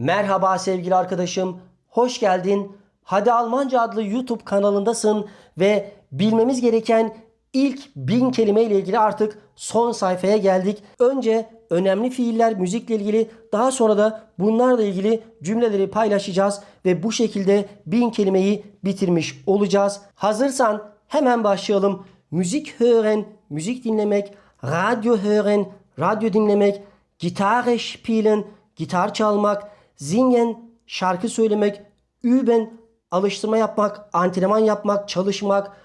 Merhaba sevgili arkadaşım. Hoş geldin. Hadi Almanca adlı YouTube kanalındasın ve bilmemiz gereken ilk bin kelime ile ilgili artık son sayfaya geldik. Önce önemli fiiller müzikle ilgili daha sonra da bunlarla ilgili cümleleri paylaşacağız ve bu şekilde bin kelimeyi bitirmiş olacağız. Hazırsan hemen başlayalım. Müzik hören, müzik dinlemek, radyo hören, radyo dinlemek, Gitarre spielen, gitar çalmak, singen, şarkı söylemek, üben, alıştırma yapmak, antrenman yapmak, çalışmak,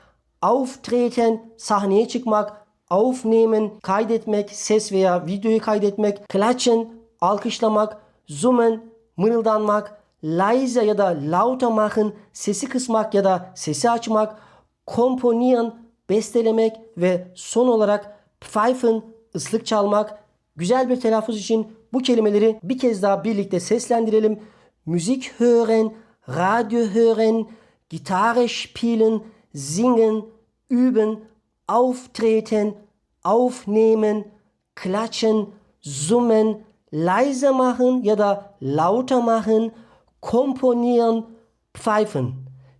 auftreten, sahneye çıkmak, aufnehmen, kaydetmek, ses veya videoyu kaydetmek, klatschen, alkışlamak, summen, mırıldanmak, leise ya da lauter machen, sesi kısmak ya da sesi açmak, komponieren, bestelemek ve son olarak pfeifen, ıslık çalmak, Güzel bir telaffuz için bu kelimeleri bir kez daha birlikte seslendirelim. Müzik hören, radyo hören, Gitarre spielen, singen, üben, auftreten, aufnehmen, klatschen, summen, leise machen ya da lauter machen, komponieren, pfeifen.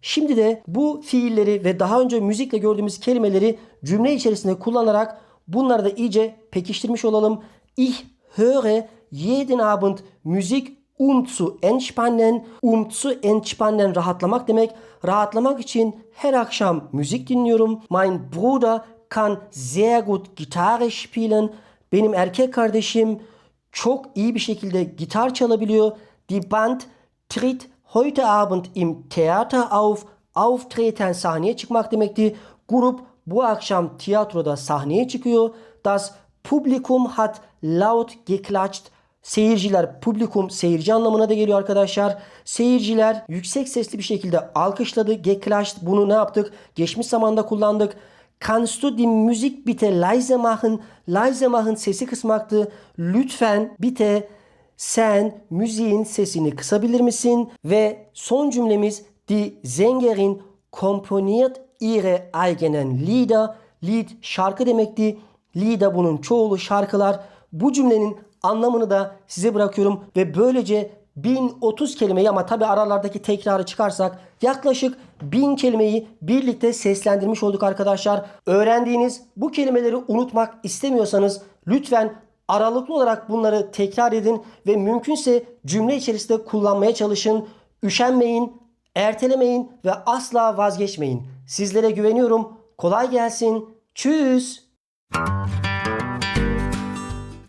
Şimdi de bu fiilleri ve daha önce müzikle gördüğümüz kelimeleri cümle içerisinde kullanarak bunları da iyice pekiştirmiş olalım. Ich höre jeden Abend Musik um zu entspannen. Um zu entspannen rahatlamak demek. Rahatlamak için her akşam müzik dinliyorum. Mein Bruder kann sehr gut Gitarre spielen. Benim erkek kardeşim çok iyi bir şekilde gitar çalabiliyor. Die Band tritt heute Abend im Theater auf. Auftreten sahneye çıkmak demekti. Grup bu akşam tiyatroda sahneye çıkıyor. Das Publikum hat laut geklatscht. Seyirciler, publikum seyirci anlamına da geliyor arkadaşlar. Seyirciler yüksek sesli bir şekilde alkışladı. Geklatscht bunu ne yaptık? Geçmiş zamanda kullandık. Kannst du die Musik bitte leise machen? Leise machen sesi kısmaktı. Lütfen bitte sen müziğin sesini kısabilir misin? Ve son cümlemiz die Sängerin komponiert ihre eigenen Lieder. Lied şarkı demekti. Lieder bunun çoğulu şarkılar. Bu cümlenin anlamını da size bırakıyorum ve böylece 1030 kelimeyi ama tabi aralardaki tekrarı çıkarsak yaklaşık 1000 kelimeyi birlikte seslendirmiş olduk arkadaşlar. Öğrendiğiniz bu kelimeleri unutmak istemiyorsanız lütfen aralıklı olarak bunları tekrar edin ve mümkünse cümle içerisinde kullanmaya çalışın. Üşenmeyin, ertelemeyin ve asla vazgeçmeyin. Sizlere güveniyorum. Kolay gelsin. Tschüss.